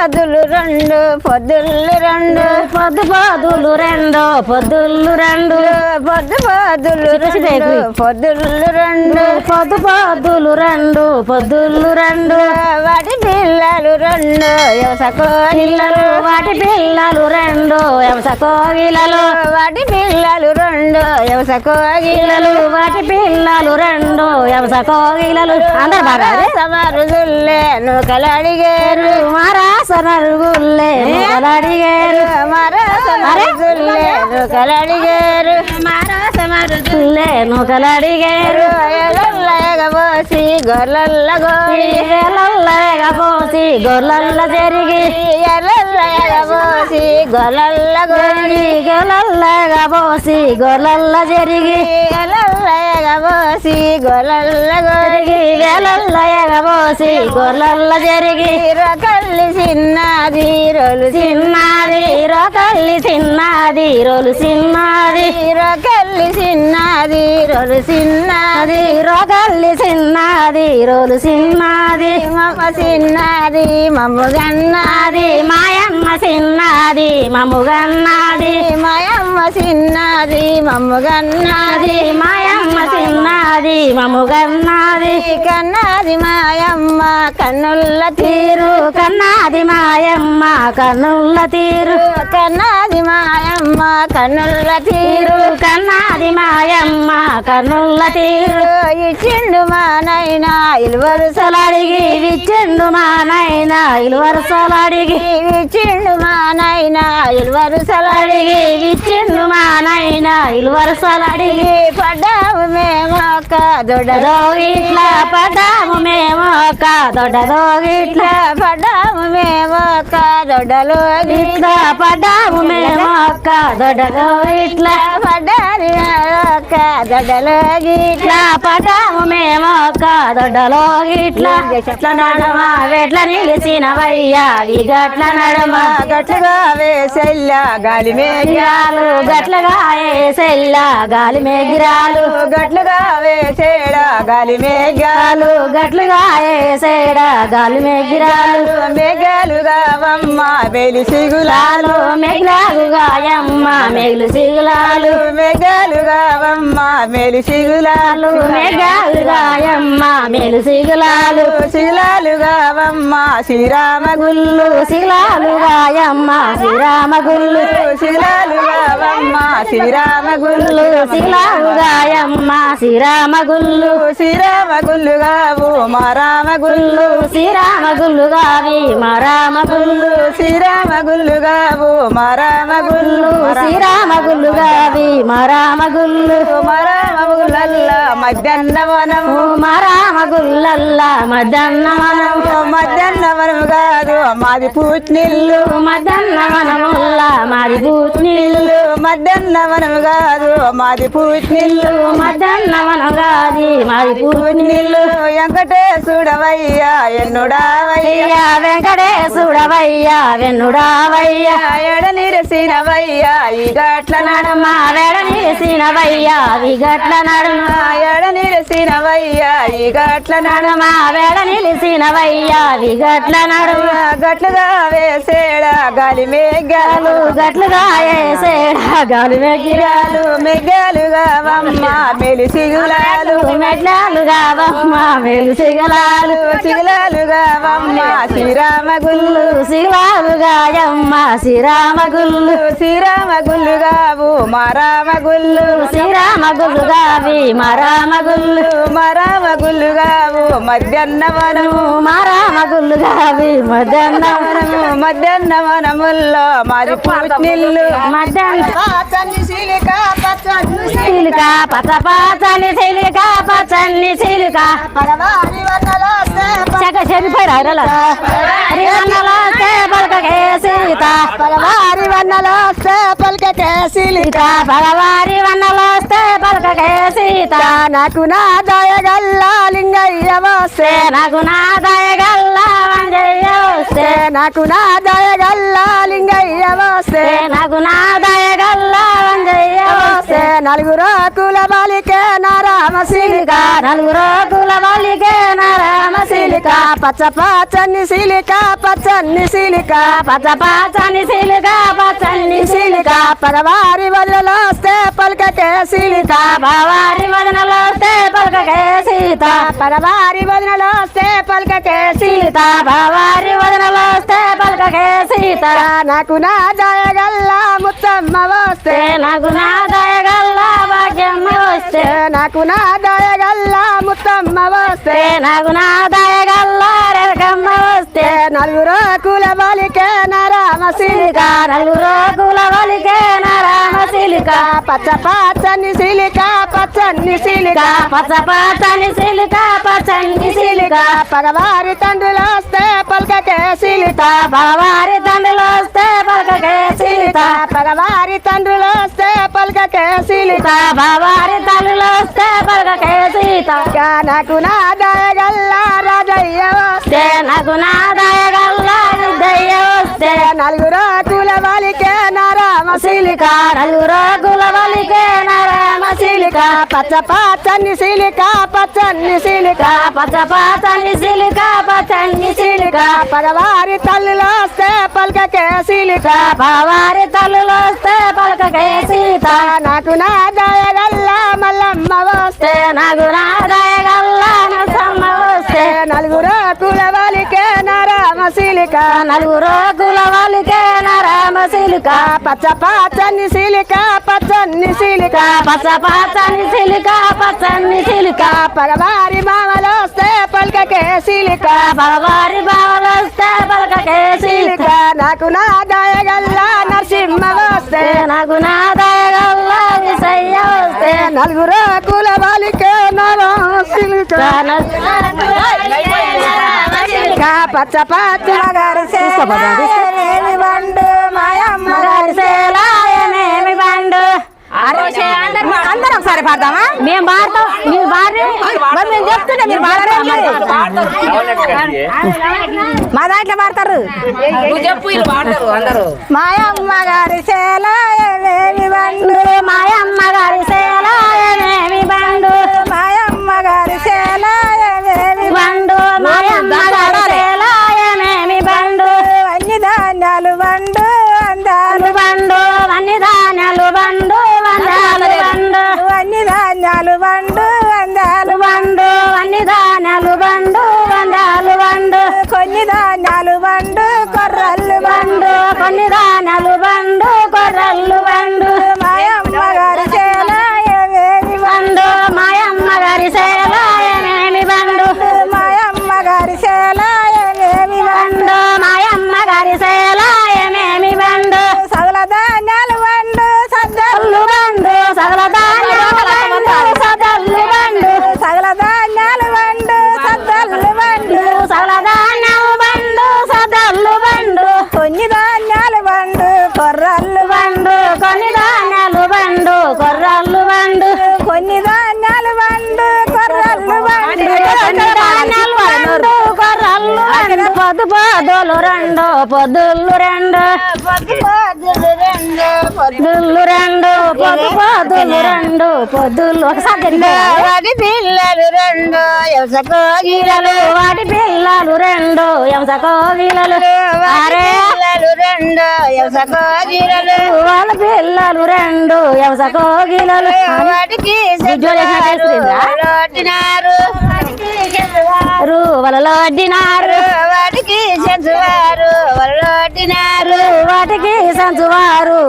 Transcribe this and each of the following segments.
పొద్దులు రెండు పొద్దులు రెండు. పొద్దు పొద్దులు రెండు పొద్దులు రెండు. పొద్దు చిట్టి రెండు పొద్దులు రెండు. పొద్దు పొద్దులు రెండు పొద్దులు రెండు. వాటి పిల్లలు రెండు ఎవసకో పిల్లలు వాటి పిల్లలు రెండు ఎంస కోగిలలు వాటి పిల్లలు రెండు ఎవసకో పిల్లలు వాటి పిల్లలు రెండు ఎంస కోగిలలు. అందరు బాగా సమరుజుల్లే నూకలడిగేరు మారాస నరుగుల్లే అడిగారు మరో సమరుజుల్లే నూకలడిగేరు మారాస నరుగుల్లే నూకలడిగారు ఎగబోసి గొర్రెల్ల గోరి వేలల్లగా పోసి గొర్రెల్ల జరిగి. ఎగబోసి గొర్రెల్ల గోరి గొర్రెల్లగా పోసి గొర్రెల్ల జరిగి. ఎగబోసి గొర్రెల్ల గోరి వేలల్లగా పోసి గొర్రెల్ల జరిగి. రకల్లి చిన్నది రొలు చిన్నది. రోకల్లి చిన్నది రోలు చిన్నది. రకల్లి చిన్నది రొలు చిన్నది. రోకల్లి చిన్నది రోలు చిన్నది. మమ్మ చిన్నది మమ్మ గన్నది. మాయమ్మ చిన్నది మమ్ముగన్నది మాయమ్మ చిన్నది మమ్మ గన్నది అది మాయమ్మ చిన్నది మమ్ముగన్నది కన్నది మాయమ్మ కన్నుల్ల తీరు. కన్నది మాయమ్మ కన్నుల తీరు. కన్నది మాయమ్మ కన్నుల్ల తీరు. కన్నది మాయమ్మ కన్నుల తీరు. ఇచ్చిండు మా నైనా ఇల్వరు సలడిగి విచ్చిండు మా నాయన ఇలువరసలడిగి ఇచ్చిండు మా నైనా ఇల్వరు సలడిగి అడిగి. విచ్చిండు మా నాయన ఇలువరసలడిగి పడ్డాము మేము ఒక దొడ్డ దొడ్డదో ఇట్లా పడ్డాము మేము ఒక దొడ్డదో పడ్డాము మేము ఒక దొడ్డలో ఇట్లా పడ్డాము మేము ఒక ఇట్లా పడ్డారు ఒక దొడ్డలో ఇట్లా పడ్డాము మేము దొడ్డలో ఇట్లా చెట్ల నడమ వెట్ల నిలిచినవయ్యా ఈ గట్ల నడమ గట్లగా వేసెల్లా గాలి మేఘాలు గట్లగా వేసెల్లా గాలి మేఘిరాలు గట్లగా వేసేడా గాలి మేఘాలు గాలు వేసే ఏసేడ గాలి మేఘిరాలు మేఘాలుగా వమ్మ వేలి సిగులాలు. లాలు మేఘాలు గాయమ్మ మేఘలు సిగులాలు. మేఘాలుగా వమ్మ మేలి సిగులాలు. లాలు మేఘాలు గాయమ్మ మేలు సిగులాలు. శిలాలుగా వమ్మ శ్రీరామ గుళ్ళు. శిలాలు గాయమ్మ శ్రీరామ గుళ్ళు. శిలాలుగా వమ్మ శ్రీరామ గుళ్ళు. గుళ్ళు శిలాలు గాయమ్మ శ్రీరామ గుళ్ళు. శ్రీరామ గుళ్ళుగా ఓ మా రామ గుళ్ళు. గుళ్ళు శ్రీరామ గుళ్ళు గావి మా రామ గుళ్ళు. శ్రీరామ గుళ్ళుగా ఓ మా రామ గుళ్ళు. గుళ్ళు శ్రీరామ గుళ్ళు గావి మా రామ గుళ్ళు. మా రామ గుళ్ళల్లా మధ్యాహ్న వనము మా రామ గుళ్ళల్లా మధ్యాహ్న మనము మధ్యాహ్న వనము కాదు మాది పూట్నిల్లు. మధ్యాహ్న మనముల్లా మాది బూత్నీళ్ళు మధ్యాహ్న వనము కాదు మాది పూట్నిల్లు. మధ్యాహ్న మనం గాది మాది పూత్నీళ్ళు వెంకటేశుడవయ్యా ఎన్నుడావయ్యా. వెంకటేశుడవయ్యా వెన్నుడావయ్యా. ఎడ నిరసినవయ్యా ఈ గట్ల నడుమ. వేడ నిలిసినవయ్యా విగట్ల నడుమ. ఎడ నిరసినవయ్యా ఈ గట్ల నడుమ వేడ నిలిసినవయ్యా? విగట్ల నడుమ గట్లుగా వేసేడా? గాలి మేఘాలు గట్లుగా ఏసేడా గాలి మెగ్గాలు మెగ్గాలుగా వమ్మ మెలి సిగులాలు. మెడ్లాలుగా బొమ్మ మేలు సిగలాలు. సిగులాలుగా వమ్మ శ్రీరామ గుళ్ళు శిలాలుగా యమ్మ శ్రీరామ గుళ్ళు శ్రీరామ గుళ్ళుగా ఓ మా రామ గుళ్ళు శ్రీరామ గుళ్ళు మా రామ గుళ్ళుగా ఓ మధ్యాహ్న వనము మా రామ గుళ్ళుగా మధ్యాహ్న వనము మధ్యాహ్న వనముల్లో మాది పూట్నిల్లు మధ్యాహ్న పచ్చని శిలిక చిలుక పచ్చ పచ్చని చిలుక పచ్చని వన్నలో చక చెడిపోయి రాయల పలకకే సీత పరవారి వన్నలో పలికటే శిలిక. సీత పగవారి వన్నలోస్తే పలకకే సీత నాకు నా దయగల్లా లింగయ్య వస్తే నాకు నా దయగల్లా వంజయ్య వస్తే నాకు నా దయగల్లా లింగయ్య వస్తే నాకు నా దయగల్లా వంజయ్య వస్తే నలుగురు కుల బాలికే నారామ సిలిక నలుగురు కుల వాళ్ళకే నరమ సిలిక పచ్చ పచ్చని సిలిక పచ్చని సిలిక పచ్చ పచ్చని సిలుక పచ్చని సిలుక పగవారి వదలలో వస్తే పలకకే వస్తే పలకకే సీత. పగవారి వదలలో వస్తే పలకకే సీత. బావారి వదనలో వస్తే పలకకే సీత. నాకు నా దయగల్ల ముత్తమ్మ వస్తే. నాకు నా దయగల్లా భాగ్యం వస్తే. నాకు నా దయగల్ల ముత్తమ్మ వస్తే. నాకు నా దయగల్లా రెరకమ్మ వస్తే. నలుగురు కుల బలికే నరామ సిలిక నలుగురు కుల నారామ సిలుక పచ్చ పచ్చని సిలిక పచ్చని సిలిక పచ్చ పచ్చని సిలుక పచ్చని సిలుక పగవారి తండ్రులు వస్తే పలకకే సిలిక బావారి తండ్రిలో వస్తే పలకకే సీత పగవారి తండ్రులు వస్తే పలకకే సిలిక బావారి తల్లిలో వస్తే పలకకే సీత నాకు నా దయగల్ల రాజయ్య వస్తే. నాకు నా దయగల్లా దయ్య వస్తే. నలుగురు సిలిక నలుగురు కుల వలికే నారామ సిలుక పచ్చ పచ్చని సిలిక పచ్చని సిలిక పచ్చ పచ్చని సిలుక పచ్చని సిలుక. పదవారి తల్లులు వస్తే పలకకే సిలిక పదవారి తల్లిలో వస్తే పలకకే సీత. నాకు నా దయగల్ల మల్లమ్మ వస్తే నాకు నా దయగల్లా నరసమ్మ వస్తే. నలుగురు కుల బలికే సిలికా సిలిక నలుగురు కుల సిలుక పచ్చ పచ్చని సిలిక పచ్చని సిలిక పచ్చ పచ్చని సిలుక పచ్చని సిలుక. పగవారి మామలు వస్తే పలకకే సిలిక. బావారి బావలు వస్తే పలకకే సిలిక. నాకు నా దయగల్ల నరసింహ వస్తే. నాకు నా దయగల్లా విసయ్య వస్తే. నలుగురు కుల బలికే నరామ సిలిక. పచ్చ పచ్చ మేము బాడతాం మీరు బాడి మరి మేము చెప్తుంటే మీరు పాడరే మా దాంట్లో పాడతారు మాయమ్మ గారి సేలాయనేమి వండు మాయమ్మ గారి సేలాయనేమి బండు. మాయమ్మ గారి సేలాయనేమి పొద్దులు రెండు పొద్దులు రెండు. పొద్దులు రెండు పొద్దు పొద్దులు రెండు పొద్దులు ఒకసారి. వాటి పిల్లలు రెండు ఎవసకో గీలలు వాటి పిల్లలు రెండు ఎంస కోగిలలు అరే. పిల్లలు రెండు జీరలు వాళ్ళ పిల్లలు రెండు ఎంస కోగిలలు వాటికి వలలో అడ్డినారు వాటికి చెంచువారు వాటికి సంచువారు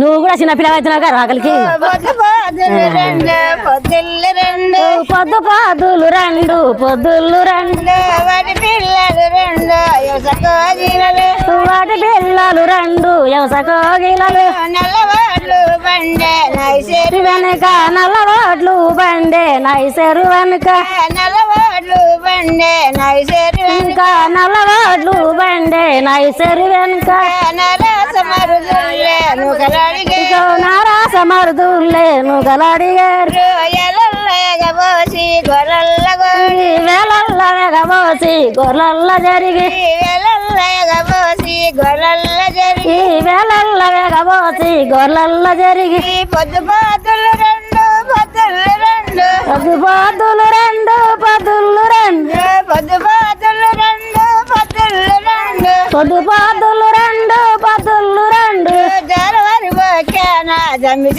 నువ్వు కూడా చిన్న పిల్లగా వచ్చినావు కదా ఆకలికి పొద్దు పొద్దులు రెండు పొద్దులు రెండు. పొద్దు పొద్దులు రెండు పొద్దులు రెండు. వాటి పిల్లలు రెండు వాటి పిల్లలు రెండు నల్లవాళ్ళు బండే నైసేరు వెనుక నల్ల రోడ్లు బండే నైసెరు వెనుక. నల్లవాళ్ళు బండే నైసరి వెనుక. నల్లవాడ్లు బండే నైసరి వెనుక. నరాస మరుదుల్లే నుకలడిగే నారాస మరుదులేను గలడిగారు ఎలల్లయగబోసి గొర్రెల్లగో వేలల్ల వెగబోసి గొర్రెల్ల జరిగి. ఎలల్లయగబోసి గొర్రెల్ల జరిగి వేలల్ల వెగబోసి గొర్రెల్ల జరిగి. ఈ పొద్దు పాతులు రెండు పొద్దులు రెండు. పొద్దు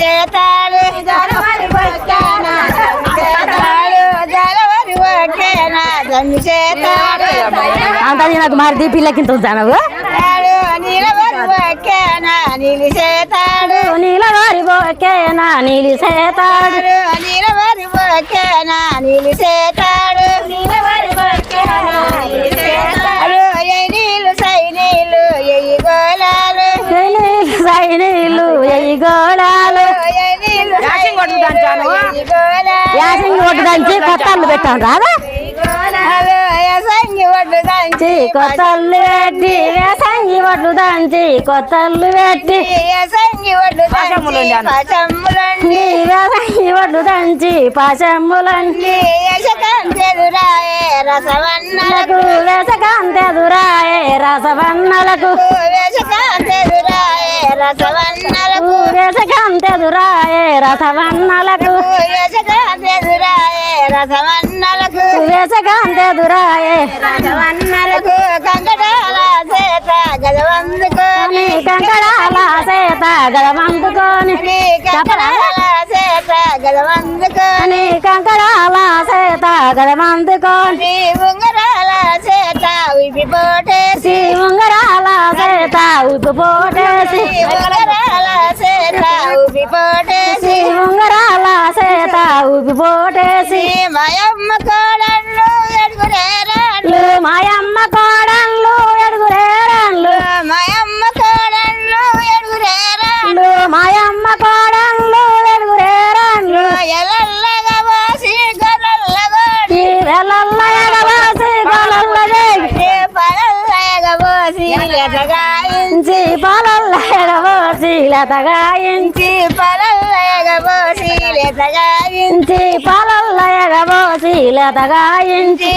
చేతాడు జరవరి బొక్కాన జమ్మి చేతాడు జరవరి బొక్కాన జమ్మి చేతాడు అంత నాకు మరి దీపిల్లకింత ఉంటాను నీలవరి బొక్కాన నీలి బోకేనా నీలి సేతాడు నీలవరి బొక్కాన నీలి నీలవరి నీలి ఏ నీళ్ళు సై నీళ్ళు ఏ గోళాలు నీళ్ళు ఏ గోళాలు ఎయ్యి గోళాలు యాసింగి ఒడ్డు దంచి కొత్తళ్ళు పెట్టాం రాదా? హలో యసంగి వడ్డు దంచి చి కొత్తళ్ళు పెట్టి వేసంగి ఒడ్లు దంచి కొత్తళ్ళు పెట్టి. యసంగి దంచి పచమ్ములండి వేసంగి ఒడ్లు దంచి పాశమ్ములంటి యశకంచెదురాయే రసవన్నలకు. లకు వేసకాంతెదురాయే రసవన్నలకు. యశకంచెదురాయే రసవన్నలకు వేసకాంతెదురాయే రసవన్నలకు యశకంచెదురాయే రసవన్నలకు వేసకాంతెదురాయే రసవన్నలకు కంకటాల చేత గజవందుకొని నీ కంకడాల సేత గడమందుకొని నీ కంకటాల చేత గజవందుకొని నీ కంకడాల సేత గడమందుకొని నీ ఉంగరాల చేత విడిపోటేసి శ్రీ సేత ఉప్పుపోటేసి ఉంగరాల సేత ఉప్పుపోటేసి మయమ్మ కోడళ్ళు ఎడుగురేరాళ్ళు మాయమ్మ లతగాయించి పడల్లగా పోసి ఎటగాయించి ఇంచి